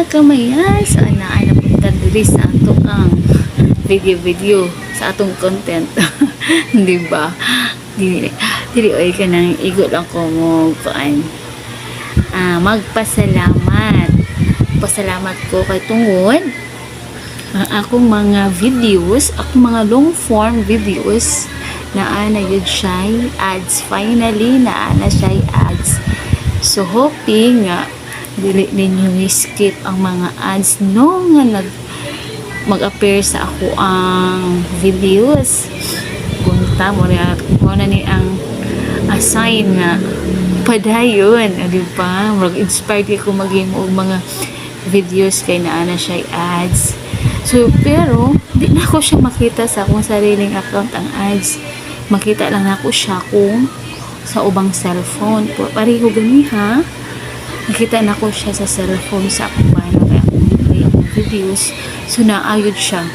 mga kamayan sa anaan na punta diri sa ato ang video-video sa atong content. Di ba? Dili, dili oy ka nang igo lang ko mo kuan. Ah, magpasalamat. Pasalamat ko kay tungod ang akong mga videos, akong mga long form videos na ana yun siya ads finally na ana siya ads so hoping nga dili ninyo skip ang mga ads no? Nga nag mag-appear sa ako ang videos. Punta mo na mo na ni ang assign nga padayon di ba? Mag inspired ko maging og mga videos kay na ana siya ads so pero di na ko siya makita sa akong sariling account ang ads. Makita lang ako siya kung sa ubang cellphone. Pareho gani ha nakita na ko siya sa cellphone sa akong bahay kaya videos. So naayod siya.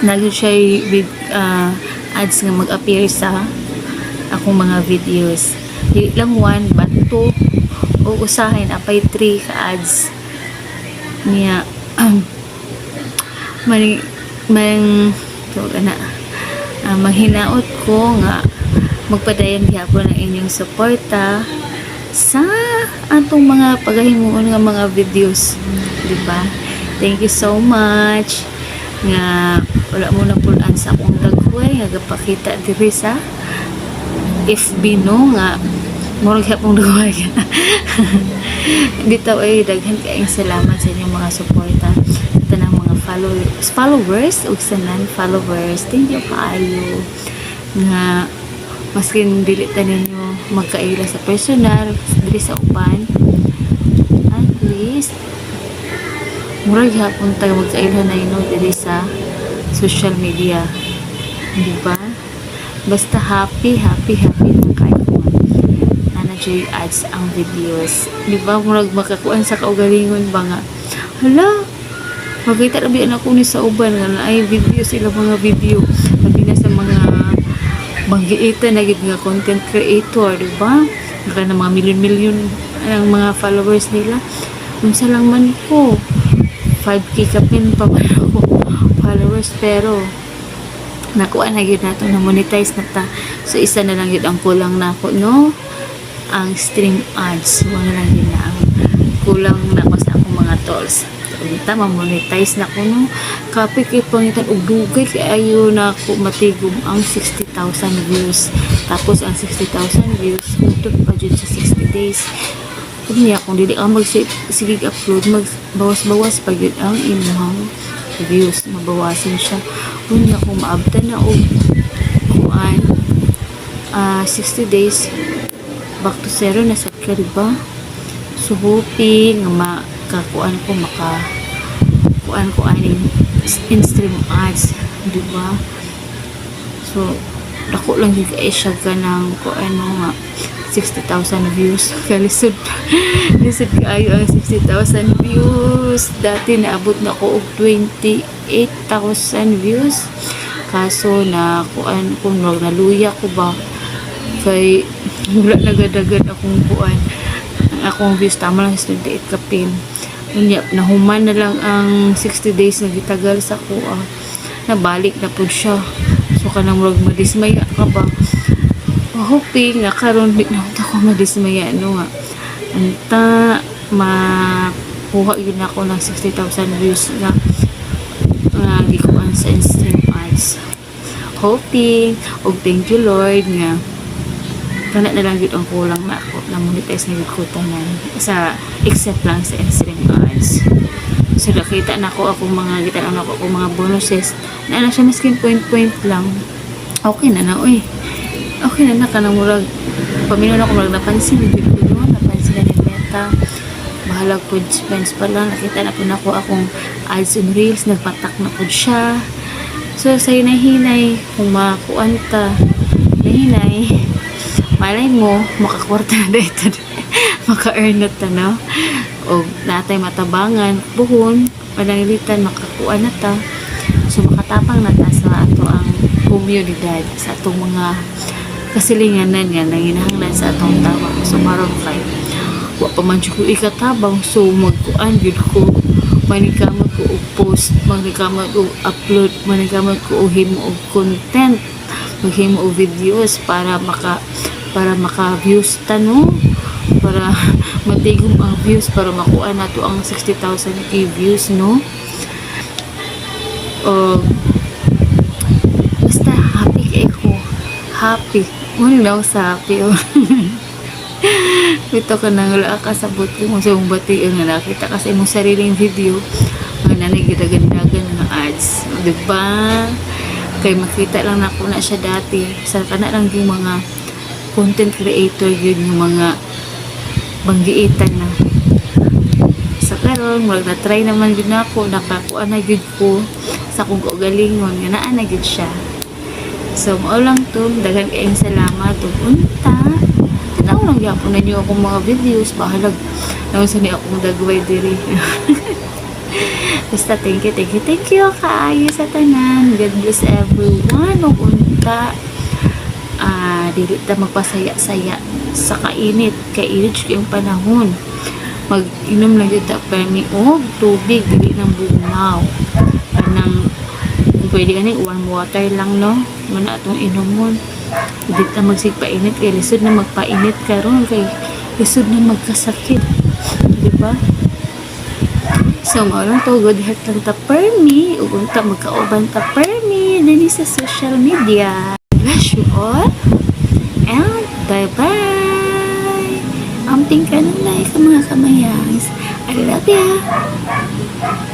Nagod siya with uh, ads nga mag-appear sa akong mga videos. Di lang one but two. O usahin apay three ka ads. Niya man man to na. Uh, manghinaot ko nga magpadayon gyapon ang inyong suporta sa atong mga pagahimuon nga mga videos di ba? Thank you so much. Nga wala mo na pulaan sa akong dagway nga gapakita diri sa FB no? Nga murag hapong dagway. Bitaw ay daghan kaayong salamat sa inyong mga suporta. Sa tanang mga followers followers ug sa non-followers thank you kaayo nga maskin dili ta ninyo magkaila sa personal diri sa uban. At least murag hapon tayo magkaila na ino diri sa social media. Di ba? Basta happy happy happy na kayo. Na joy ads ang videos. Di ba? Murag makakuan sa kaugalingon ba nga? Hala! Makita na biyan ako ni sa uban? Nga ay video sila mga video. Sabi na sa banggiita na gid nga content creator di ba? Naka na mga milyon-milyon ang mga followers nila. Unsa lang man ko 5k kapin pa man ako followers pero nakuha na yun nato na monetize na ta. So isa na lang yun ang kulang na ako no? Ang stream ads. Wala lang yun na ang kulang na ako sa akong mga tools. Unta, ma-monetize na ko no. Kay pangitan og dugay kay ayo na ako matigom ang 60,000 views. Tapos ang 60,000 views utot pa jud sa 60 days. Kung niya kung dili ka mag sige upload mag bawas-bawas pa yun ang imuhang views mabawasan siya. Kung niya kung maabtan na og kuan ah 60 days back to zero na sa diba? So, hoping nga makakuan ko maka kuan ko aning in stream ads di ba? So dako lang yung siya ka ng kuan mo nga 60,000 views. Kalisod lisod kaayo ang 60,000 views. Dati naabot na ko og 28,000 views. Kaso na kuan ko naluya ko ba kay wala nagadagad akong kuan ang akong views tama lang sa 28 kapin Unya, nahuman na lang ang 60 days na gitagal sa kuha. Nabalik na po siya. So kanang murag madismaya ka ba? Hoping nga karon di na ako madismaya no nga. Anta makuha yun ako ng 60,000 views na nga gikuan sa Instagram ads. Hoping og thank you Lord nga kana na yun ang kulang na ako na monetize na ko tanan sa except lang sa Instagram ads so nakita na ako akong mga kita na ako akong mga bonuses. Na na siya maskin point point lang. Okay na na uy. Okay na na kanang murag pamilya na ako murag napansin ni ko no napansin na ni Meta. Bahala po spends pa lang nakita na po na ako akong ads and reels nagpatak na po siya. So sa hinay kung makuan ta hinay malay mo makakwarta na dito maka-earn na ta no? O natay matabangan buhon panangilitan makakuha na ta so makatapang na ta sa ato ang komunidad sa atong mga kasilinganan nga nanginahanglan sa atong tawa so maron kay wa pa man ko ikatabang so magkuan gyud ko. Manikamot ko og post manikamot og upload manikamot ko og himo og content maghimo og videos para maka para maka views ta no? Para matigom ang views para makuha nato ang 60,000 k views no? O basta happy kay ko. Happy. Muna lang sa happy oh. ito ka nang wala ka sa buti mo sa bati nga nakita kasi mong sariling video. Nga nanay ginagandagan nga ads. Di ba kay makita lang na ko na siya dati. Sa kana lang yung mga content creator yun yung mga banggiitan na. Sa karon wag na try naman yun ako nakakuha na yun ko. Sa kung galingon nga naa na yun siya. So mao lang to. Daghang kayong salamat ug unta tinaw lang gyapon na niyo akong mga videos. Bahalag naman sa ni akong dagway diri. Basta thank you, thank you, thank you. Kaayo sa tanan. God bless everyone. Ug unta ah dili ta magpasaya-saya sa kainit. Kainit yung panahon. Mag-inom lang ta kami og tubig dili ng bunaw. Kanang pwede gani warm water lang no. Muna atong inomon. Hindi ta magsigpainit kay lisod na magpainit karon kay lisod na magkasakit. Di ba? So, maulong to, good health lang ta permi. Ug unta magkauban ta permi. Dini sa social media. Bless you all. And bye-bye. Amping ka na like mga kamayas. I love ya.